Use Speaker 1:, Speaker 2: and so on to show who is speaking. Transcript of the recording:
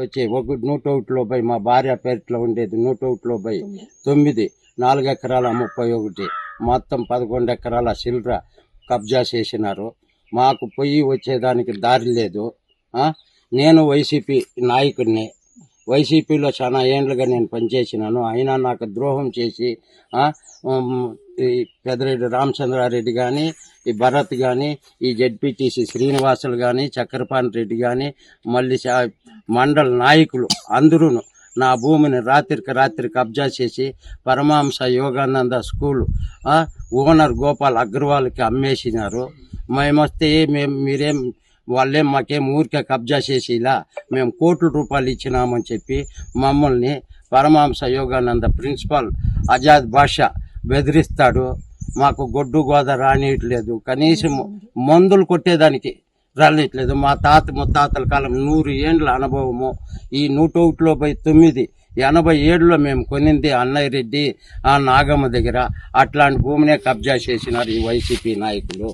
Speaker 1: వచ్చి ఒక నూట ఒకటిలో పోయి మా భార్య పేరుట్లో ఉండేది నూట ఒకటిలో పోయి తొమ్మిది. నాలుగు ఎకరాల ముప్పై ఒకటి మొత్తం పదకొండు ఎకరాల సిల్ర కబ్జా చేసినారు. మాకు పొయ్యి వచ్చేదానికి దారి లేదు? నేను వైసీపీ నాయకుడిని వైసీపీలో చాలా ఏండ్లుగా నేను పనిచేసినాను. అయినా నాకు ద్రోహం చేసి పెదరెడ్డి ఈ రామచంద్రారెడ్డి కానీ ఈ భరత్ కానీ ఈ జడ్పీటీసీ శ్రీనివాసులు కానీ చక్రపాణి రెడ్డి కానీ మళ్ళీ మండల నాయకులు అందరూ నా భూమిని రాత్రికి రాత్రి కబ్జా చేసి పరమాంస యోగానంద స్కూల్ ఓనర్ గోపాల్ అగ్రవాల్కి అమ్మేసినారు. మేమొస్తే మేము మీరేం వాళ్ళేం మాకేం ఊరికే కబ్జా చేసి ఇలా మేము కోట్ల రూపాయలు ఇచ్చినామని చెప్పి మమ్మల్ని పరమాంస యోగానంద ప్రిన్సిపాల్ ఆజాద్ బాషా బెదిరిస్తాడు. మాకు గొడ్డు గోద రానియట్లేదు. కనీసం మందులు కొట్టేదానికి రానియట్లేదు. మా తాత ముత్తాతల కాలం నూరు ఏండ్ల అనుభవము. ఈ నూట ఒకటిలో పోయి తొమ్మిది ఎనభై ఏడులో మేము కొనింది అన్నయ్య రెడ్డి ఆ నాగమ్మ దగ్గర. అట్లాంటి భూమినే కబ్జా చేసినారు ఈ వైసీపీ నాయకులు.